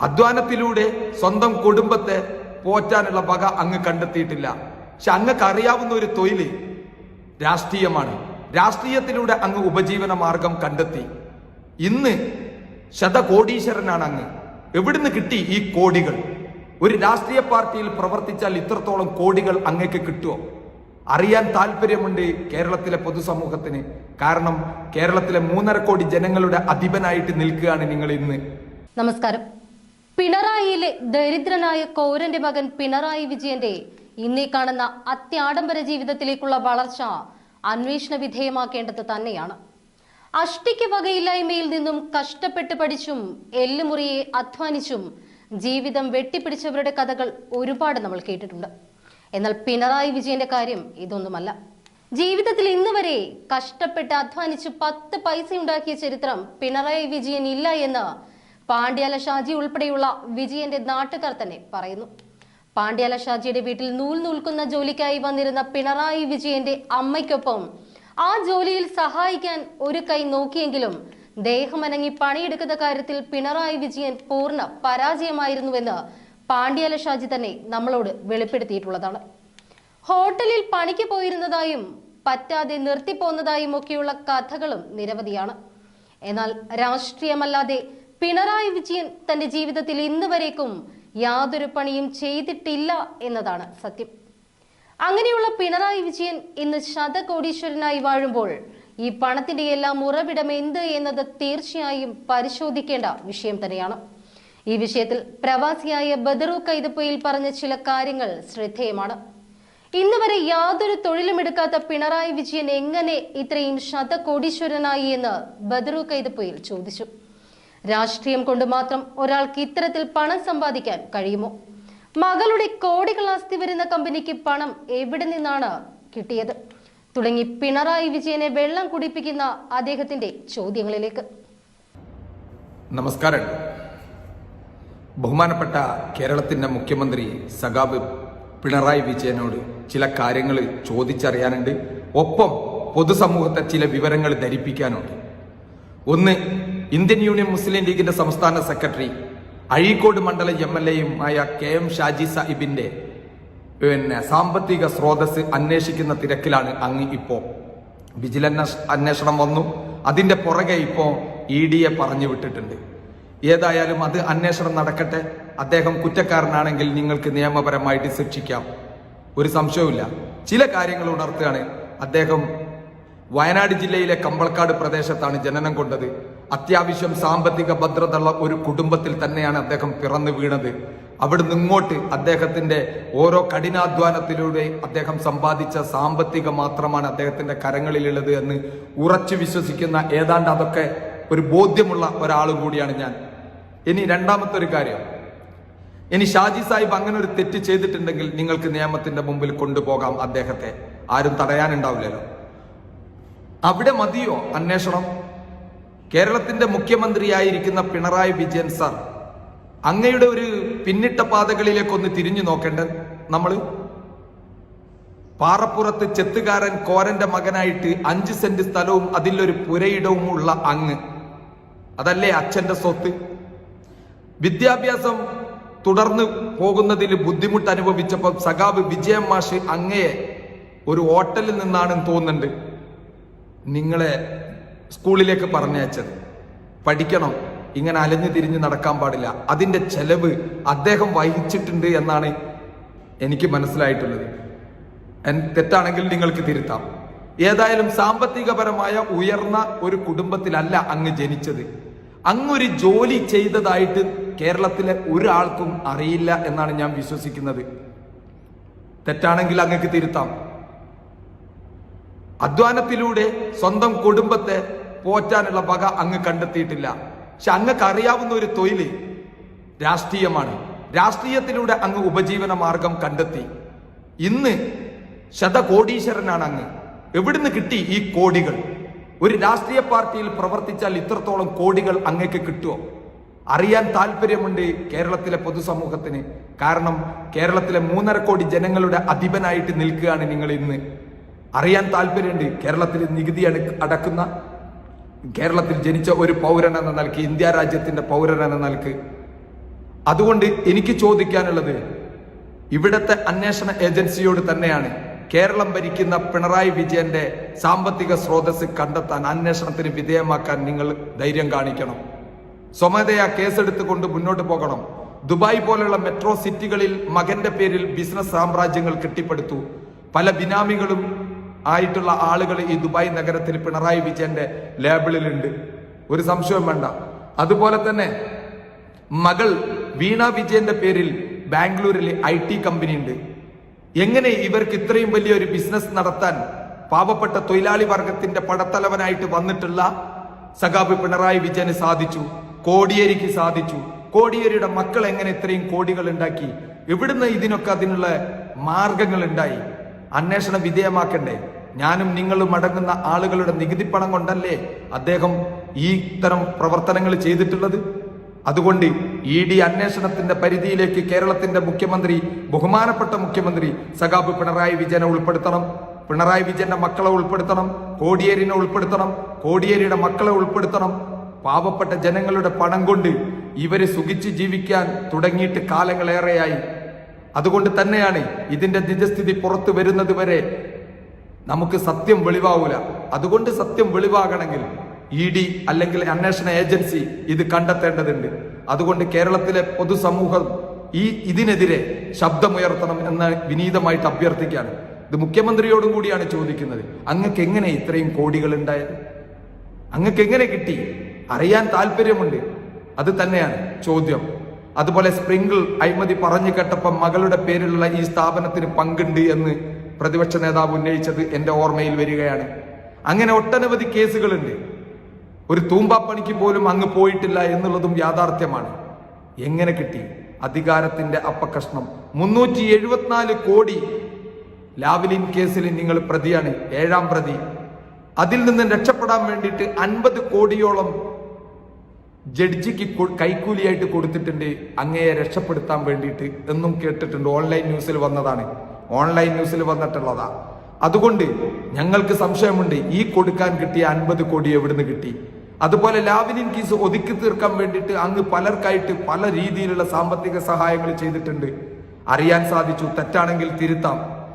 അധ്വാനത്തിലൂടെ സ്വന്തം കുടുംബത്തെ പോറ്റാനുള്ള വക അങ്ങ് കണ്ടെത്തിയിട്ടില്ല. പക്ഷെ അങ്ങക്ക് അറിയാവുന്ന ഒരു തൊഴിൽ രാഷ്ട്രീയമാണ്. രാഷ്ട്രീയത്തിലൂടെ അങ്ങ് ഉപജീവന മാർഗം കണ്ടെത്തി. ഇന്ന് ശതകോടീശ്വരനാണ് അങ്ങ്. എവിടുന്ന് കിട്ടി ഈ കോടികൾ? ഒരു രാഷ്ട്രീയ പാർട്ടിയിൽ പ്രവർത്തിച്ചാൽ ഇത്രത്തോളം കോടികൾ അങ്ങക്ക് കിട്ടുമോ അറിയാൻ താല്പര്യമുണ്ട് കേരളത്തിലെ പൊതുസമൂഹത്തിന്. കാരണം കേരളത്തിലെ മൂന്നര കോടി ജനങ്ങളുടെ അധിപനായിട്ട് നിൽക്കുകയാണ് നിങ്ങൾ ഇന്ന്. നമസ്കാരം. പിണറായിയിലെ ദരിദ്രനായ കൗരന്റെ മകൻ പിണറായി വിജയന്റെ ഇന്നീ കാണുന്ന അത്യാഡംബര ജീവിതത്തിലേക്കുള്ള വളർച്ച അന്വേഷണ വിധേയമാക്കേണ്ടത് തന്നെയാണ്. അഷ്ടിക്ക് വകയില്ലായ്മയിൽ നിന്നും കഷ്ടപ്പെട്ട് പഠിച്ചും എല്ലുമുറിയെ അധ്വാനിച്ചും ജീവിതം വെട്ടിപ്പിടിച്ചവരുടെ കഥകൾ ഒരുപാട് നമ്മൾ കേട്ടിട്ടുണ്ട്. എന്നാൽ പിണറായി വിജയന്റെ കാര്യം ഇതൊന്നുമല്ല. ജീവിതത്തിൽ ഇന്ന് വരെ കഷ്ടപ്പെട്ട് അധ്വാനിച്ച് പത്ത് പൈസ ഉണ്ടാക്കിയ ചരിത്രം പിണറായി വിജയൻ ഇല്ല എന്ന് പാണ്ഡ്യാല ഷാജി ഉൾപ്പെടെയുള്ള വിജയന്റെ നാട്ടുകാർ തന്നെ പറയുന്നു. പാണ്ഡ്യാല ഷാജിയുടെ വീട്ടിൽ നൂൽ നൂൽക്കുന്ന ജോലിക്കായി വന്നിരുന്ന പിണറായി വിജയന്റെ അമ്മയ്ക്കൊപ്പം ആ ജോലിയിൽ സഹായിക്കാൻ ഒരു കൈ നോക്കിയെങ്കിലും ദേഹമനങ്ങി പണിയെടുക്കുന്ന കാര്യത്തിൽ പിണറായി വിജയൻ പൂർണ പരാജയമായിരുന്നുവെന്ന് പാണ്ഡ്യാല ഷാജി തന്നെ നമ്മളോട് വെളിപ്പെടുത്തിയിട്ടുള്ളതാണ്. ഹോട്ടലിൽ പണിക്ക് പോയിരുന്നതായും പറ്റാതെ നിർത്തിപ്പോന്നതായും ഒക്കെയുള്ള കഥകളും നിരവധിയാണ്. എന്നാൽ രാഷ്ട്രീയമല്ലാതെ പിണറായി വിജയൻ തന്റെ ജീവിതത്തിൽ ഇന്ന് വരേക്കും യാതൊരു പണിയും ചെയ്തിട്ടില്ല എന്നതാണ് സത്യം. അങ്ങനെയുള്ള പിണറായി വിജയൻ ഇന്ന് ശതകോടീശ്വരനായി വാഴുമ്പോൾ ഈ പണത്തിന്റെ എല്ലാം ഉറവിടം എന്ത് എന്നത് തീർച്ചയായും പരിശോധിക്കേണ്ട വിഷയം തന്നെയാണ്. ഈ വിഷയത്തിൽ പ്രവാസിയായ ബദറു കൈതപ്പൊയിൽ പറഞ്ഞ ചില കാര്യങ്ങൾ ശ്രദ്ധേയമാണ്. ഇന്ന് വരെ യാതൊരു തൊഴിലും എടുക്കാത്ത പിണറായി വിജയൻ എങ്ങനെ ഇത്രയും ശതകോടീശ്വരനായി എന്ന് ബദറു കൈതപ്പൊയിൽ ചോദിച്ചു. രാഷ്ട്രീയം കൊണ്ട് മാത്രം ഒരാൾക്ക് ഇത്തരത്തിൽ പണം സമ്പാദിക്കാൻ കഴിയുമോ? മകളുടെ കോടികൾ ആസ്തി വരുന്ന കമ്പനിക്ക് പണം എവിടെ നിന്നാണ് കിട്ടിയത്? തുടങ്ങി പിണറായി വിജയനെ വെള്ളം കുടിപ്പിക്കുന്ന അദ്ദേഹത്തിന്റെ ചോദ്യങ്ങളിലേക്ക്. നമസ്കാരം. ബഹുമാനപ്പെട്ട കേരളത്തിന്റെ മുഖ്യമന്ത്രി സഖാബ് പിണറായി വിജയനോട് ചില കാര്യങ്ങൾ ചോദിച്ചറിയാനുണ്ട്. ഒപ്പം പൊതുസമൂഹത്തെ ചില വിവരങ്ങൾ ധരിപ്പിക്കാനുണ്ട്. ഒന്ന് ഇന്ത്യൻ യൂണിയൻ മുസ്ലിം ലീഗിന്റെ സംസ്ഥാന സെക്രട്ടറി അഴീക്കോട് മണ്ഡലം എം എൽ എയും ആയ കെ എം ഷാജി സാഹിബിന്റെ പിന്നെ സാമ്പത്തിക സ്രോതസ് അന്വേഷിക്കുന്ന തിരക്കിലാണ് അങ്ങ് ഇപ്പോ. വിജിലൻസ് അന്വേഷണം വന്നു. അതിന്റെ പുറകെ ഇപ്പോ ഇ ഡിയെ പറഞ്ഞു വിട്ടിട്ടുണ്ട്. ഏതായാലും അത് അന്വേഷണം നടക്കട്ടെ. അദ്ദേഹം കുറ്റക്കാരനാണെങ്കിൽ നിങ്ങൾക്ക് നിയമപരമായിട്ട് ശിക്ഷിക്കാം. ഒരു സംശയവുമില്ല. ചില കാര്യങ്ങൾ ഉണർത്തുകയാണ്. അദ്ദേഹം വയനാട് ജില്ലയിലെ കമ്പളക്കാട് പ്രദേശത്താണ് ജനനം കൊണ്ടത്. അത്യാവശ്യം സാമ്പത്തിക ഭദ്രതയുള്ള ഒരു കുടുംബത്തിൽ തന്നെയാണ് അദ്ദേഹം പിറന്നു വീണത്. അവിടുന്ന് ഇങ്ങോട്ട് അദ്ദേഹത്തിന്റെ ഓരോ കഠിനാധ്വാനത്തിലൂടെ അദ്ദേഹം സമ്പാദിച്ച സാമ്പത്തിക മാത്രമാണ് അദ്ദേഹത്തിന്റെ കരങ്ങളിലുള്ളത് എന്ന് ഉറച്ചു വിശ്വസിക്കുന്ന ഏതാണ്ട് അതൊക്കെ ഒരു ബോധ്യമുള്ള ഒരാളും കൂടിയാണ് ഞാൻ. ഇനി രണ്ടാമത്തെ ഒരു കാര്യം. ഇനി ഷാജി സാഹിബ് അങ്ങനെ ഒരു തെറ്റ് ചെയ്തിട്ടുണ്ടെങ്കിൽ നിങ്ങൾക്ക് നിയമത്തിന്റെ മുമ്പിൽ കൊണ്ടുപോകാം അദ്ദേഹത്തെ. ആരും തടയാനുണ്ടാവില്ലല്ലോ. അവിടെ മതിയോ അന്വേഷണം? കേരളത്തിന്റെ മുഖ്യമന്ത്രിയായിരിക്കുന്ന പിണറായി വിജയൻ സാർ അങ്ങയുടെ ഒരു പിന്നിട്ട പാതകളിലേക്കൊന്ന് തിരിഞ്ഞു നോക്കേണ്ട. നമ്മൾ പാറപ്പുറത്ത് ചെത്തുകാരൻ കോരന്റെ മകനായിട്ട് അഞ്ച് സെന്റ് സ്ഥലവും അതിലൊരു പുരയിടവും ഉള്ള അങ്ങ്. അതല്ലേ അച്ഛന്റെ സ്വത്ത്? വിദ്യാഭ്യാസം തുടർന്ന് പോകുന്നതിൽ ബുദ്ധിമുട്ട് അനുഭവിച്ചപ്പോൾ സഖാബ് വിജയം മാഷ് അങ്ങയെ ഒരു ഹോട്ടലിൽ നിന്നാണെന്ന് തോന്നുന്നുണ്ട്. നിങ്ങളെ സ്കൂളിലേക്ക് പറഞ്ഞയച്ചത്. പഠിക്കണം. ഇങ്ങനെ അലഞ്ഞു തിരിഞ്ഞ് നടക്കാൻ പാടില്ല. അതിന്റെ ചെലവ് അദ്ദേഹം വഹിച്ചിട്ടുണ്ട് എന്നാണ് എനിക്ക് മനസ്സിലായിട്ടുള്ളത്. തെറ്റാണെങ്കിൽ നിങ്ങൾക്ക് തിരുത്താം. ഏതായാലും സാമ്പത്തികപരമായ ഉയർന്ന ഒരു കുടുംബത്തിലല്ല അങ്ങ് ജനിച്ചത്. അങ്ങൊരു ജോലി ചെയ്തതായിട്ട് കേരളത്തിലെ ഒരാൾക്കും അറിയില്ല എന്നാണ് ഞാൻ വിശ്വസിക്കുന്നത്. തെറ്റാണെങ്കിൽ അങ്ങക്ക് തിരുത്താം. അധ്വാനത്തിലൂടെ സ്വന്തം കുടുംബത്തെ പോറ്റാനുള്ള വക അങ്ങ് കണ്ടെത്തിയിട്ടില്ല. പക്ഷെ അങ്ങക്ക് അറിയാവുന്ന ഒരു തൊഴിൽ രാഷ്ട്രീയമാണ്. രാഷ്ട്രീയത്തിലൂടെ അങ്ങ് ഉപജീവന മാർഗം കണ്ടെത്തി. ഇന്ന് ശതകോടീശ്വരനാണ് അങ്ങ്. എവിടുന്ന് കിട്ടി ഈ കോടികൾ? ഒരു രാഷ്ട്രീയ പാർട്ടിയിൽ പ്രവർത്തിച്ചാൽ ഇത്രത്തോളം കോടികൾ അങ്ങേക്ക് കിട്ടുമോ അറിയാൻ താല്പര്യമുണ്ട് കേരളത്തിലെ പൊതുസമൂഹത്തിന്. കാരണം കേരളത്തിലെ മൂന്നര കോടി ജനങ്ങളുടെ അധിപനായിട്ട് നിൽക്കുകയാണ് നിങ്ങൾ ഇന്ന്. അറിയാൻ താല്പര്യമുണ്ട് കേരളത്തിൽ നികുതി അടക്കുന്ന കേരളത്തിൽ ജനിച്ച ഒരു പൗരൻ എന്ന നിലയ്ക്ക് ഇന്ത്യ രാജ്യത്തിന്റെ പൗരൻ എന്ന നിലയ്ക്ക് അതുകൊണ്ട് എനിക്ക് ചോദിക്കാനുള്ളത് ഇവിടത്തെ അന്വേഷണ ഏജൻസിയോട് തന്നെയാണ്. കേരളം ഭരിക്കുന്ന പിണറായി വിജയന്റെ സാമ്പത്തിക സ്രോതസ് കണ്ടെത്താൻ അന്വേഷണത്തിന് വിധേയമാക്കാൻ നിങ്ങൾ ധൈര്യം കാണിക്കണം. സ്വമേധയാ കേസെടുത്തുകൊണ്ട് മുന്നോട്ട് പോകണം. ദുബായ് പോലെയുള്ള മെട്രോ സിറ്റികളിൽ മകന്റെ പേരിൽ ബിസിനസ് സാമ്രാജ്യങ്ങൾ കെട്ടിപ്പടുത്തു. പല ബിനാമികളും ആയിട്ടുള്ള ആളുകൾ ഈ ദുബായ് നഗരത്തിൽ പിണറായി വിജയന്റെ ലേബിളിലുണ്ട് ഒരു സംശയവും വേണ്ട. അതുപോലെ തന്നെ മകൾ വീണ വിജയന്റെ പേരിൽ ബാംഗ്ലൂരിൽ ഐ ടി കമ്പനി ഉണ്ട് എങ്ങനെ ഇവർക്ക് ഇത്രയും വലിയ ഒരു ബിസിനസ് നടത്താൻ പാവപ്പെട്ട തൊഴിലാളി വർഗത്തിന്റെ പടത്തലവനായിട്ട് വന്നിട്ടുള്ള സഖാബ് പിണറായി വിജയന് സാധിച്ചു കോടിയേരിക്ക് സാധിച്ചു. കോടിയേരിയുടെ മക്കൾ എങ്ങനെ ഇത്രയും കോടികൾ ഉണ്ടാക്കി? എവിടുന്ന് ഇതിനൊക്കെ അതിനുള്ള മാർഗങ്ങൾ ഉണ്ടായി? അന്വേഷണം വിധേയമാക്കണ്ടേ? ഞാനും നിങ്ങളും അടങ്ങുന്ന ആളുകളുടെ നികുതി പണം കൊണ്ടല്ലേ അദ്ദേഹം ഈ ഇത്തരം പ്രവർത്തനങ്ങൾ ചെയ്തിട്ടുള്ളത്? അതുകൊണ്ട് ഇ ഡി അന്വേഷണത്തിന്റെ പരിധിയിലേക്ക് കേരളത്തിന്റെ മുഖ്യമന്ത്രി ബഹുമാനപ്പെട്ട മുഖ്യമന്ത്രി സഖാബ് പിണറായി വിജയനെ ഉൾപ്പെടുത്തണം. പിണറായി വിജയന്റെ മക്കളെ ഉൾപ്പെടുത്തണം. കോടിയേരിനെ ഉൾപ്പെടുത്തണം. കോടിയേരിയുടെ മക്കളെ ഉൾപ്പെടുത്തണം. പാവപ്പെട്ട ജനങ്ങളുടെ പണം കൊണ്ട് ഇവർ സുഖിച്ച് ജീവിക്കാൻ തുടങ്ങിയിട്ട് കാലങ്ങളേറെയായി. അതുകൊണ്ട് തന്നെയാണ് ഇതിന്റെ നിജസ്ഥിതി പുറത്തു വരുന്നത് വരെ നമുക്ക് സത്യം വെളിവാവൂല. അതുകൊണ്ട് സത്യം വെളിവാകണമെങ്കിൽ ഇ ഡി അല്ലെങ്കിൽ അന്വേഷണ ഏജൻസി ഇത് കണ്ടെത്തേണ്ടതുണ്ട്. അതുകൊണ്ട് കേരളത്തിലെ പൊതുസമൂഹം ഈ ഇതിനെതിരെ ശബ്ദമുയർത്തണം എന്ന് വിനീതമായിട്ട് അഭ്യർത്ഥിക്കുകയാണ്. ഇത് മുഖ്യമന്ത്രിയോടും കൂടിയാണ് ചോദിക്കുന്നത്. അങ്ങക്ക് എങ്ങനെ ഇത്രയും കോടികൾ ഉണ്ടായത്? അങ്ങക്ക് എങ്ങനെ കിട്ടി? അറിയാൻ താല്പര്യമുണ്ട്. അത് തന്നെയാണ് ചോദ്യം. അതുപോലെ സ്പ്രിങ്കിൾ അഴിമതി പറഞ്ഞു കേട്ടപ്പം മകളുടെ പേരിലുള്ള ഈ സ്ഥാപനത്തിന് പങ്കുണ്ട് എന്ന് പ്രതിപക്ഷ നേതാവ് ഉന്നയിച്ചത് എന്റെ ഓർമ്മയിൽ വരികയാണ്. അങ്ങനെ ഒട്ടനവധി കേസുകളുണ്ട്. ഒരു തൂമ്പാപ്പണിക്ക് പോലും അങ്ങ് പോയിട്ടില്ല എന്നുള്ളതും യാഥാർത്ഥ്യമാണ്. എങ്ങനെ കിട്ടി? അധികാരത്തിന്റെ അപ്പകഷ്ണം മുന്നൂറ്റി എഴുപത്തിനാല് കോടി ലാവ്ലിൻ കേസിൽ നിങ്ങൾ പ്രതിയാണ് ഏഴാം പ്രതി. അതിൽ നിന്ന് രക്ഷപ്പെടാൻ വേണ്ടിയിട്ട് അൻപത് കോടിയോളം ജഡ്ജിക്ക് കൈക്കൂലിയായിട്ട് കൊടുത്തിട്ടുണ്ട്. അങ്ങയെ രക്ഷപ്പെടുത്താൻ വേണ്ടിയിട്ട് എന്നും കേട്ടിട്ടുണ്ട്. ഓൺലൈൻ ന്യൂസിൽ വന്നതാണ്. ഓൺലൈൻ ന്യൂസിൽ വന്നിട്ടുള്ളതാ. അതുകൊണ്ട് ഞങ്ങൾക്ക് സംശയമുണ്ട് ഈ കൊടുക്കാൻ കിട്ടിയ അൻപത് കോടി എവിടുന്ന് കിട്ടി? അതുപോലെ ലാവിനിൻ കീസ് ഒതുക്കി തീർക്കാൻ വേണ്ടിയിട്ട് അങ്ങ് പലർക്കായിട്ട് പല രീതിയിലുള്ള സാമ്പത്തിക സഹായങ്ങൾ ചെയ്തിട്ടുണ്ട്. അറിയാൻ സാധിച്ചു തെറ്റാണെങ്കിൽ തിരുത്താം.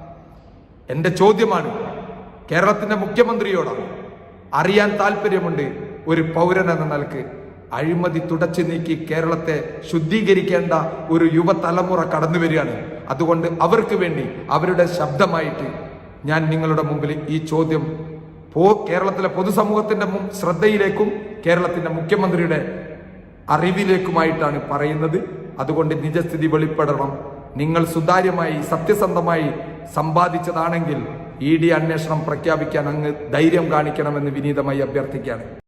എന്റെ ചോദ്യമാണ് കേരളത്തിന്റെ മുഖ്യമന്ത്രിയോടാണ് അറിയാൻ താല്പര്യമുണ്ട് ഒരു പൗരൻ എന്ന നിലയ്ക്ക്. അഴിമതി തുടച്ചു നീക്കി കേരളത്തെ ശുദ്ധീകരിക്കേണ്ട ഒരു യുവതലമുറ കടന്നു വരികയാണ്. അതുകൊണ്ട് അവർക്ക് വേണ്ടി അവരുടെ ശബ്ദമായിട്ട് ഞാൻ നിങ്ങളുടെ മുമ്പിൽ ഈ ചോദ്യം പോ കേരളത്തിലെ പൊതുസമൂഹത്തിന്റെ ശ്രദ്ധയിലേക്കും കേരളത്തിന്റെ മുഖ്യമന്ത്രിയുടെ അറിവിലേക്കുമായിട്ടാണ് പറയുന്നത്. അതുകൊണ്ട് നിജസ്ഥിതി വെളിപ്പെടണം. നിങ്ങൾ സുതാര്യമായി സത്യസന്ധമായി സമ്പാദിച്ചതാണെങ്കിൽ ഇ ഡി അന്വേഷണം പ്രഖ്യാപിക്കാൻ അങ്ങ് ധൈര്യം കാണിക്കണമെന്ന് വിനീതമായി അഭ്യർത്ഥിക്കുകയാണ്.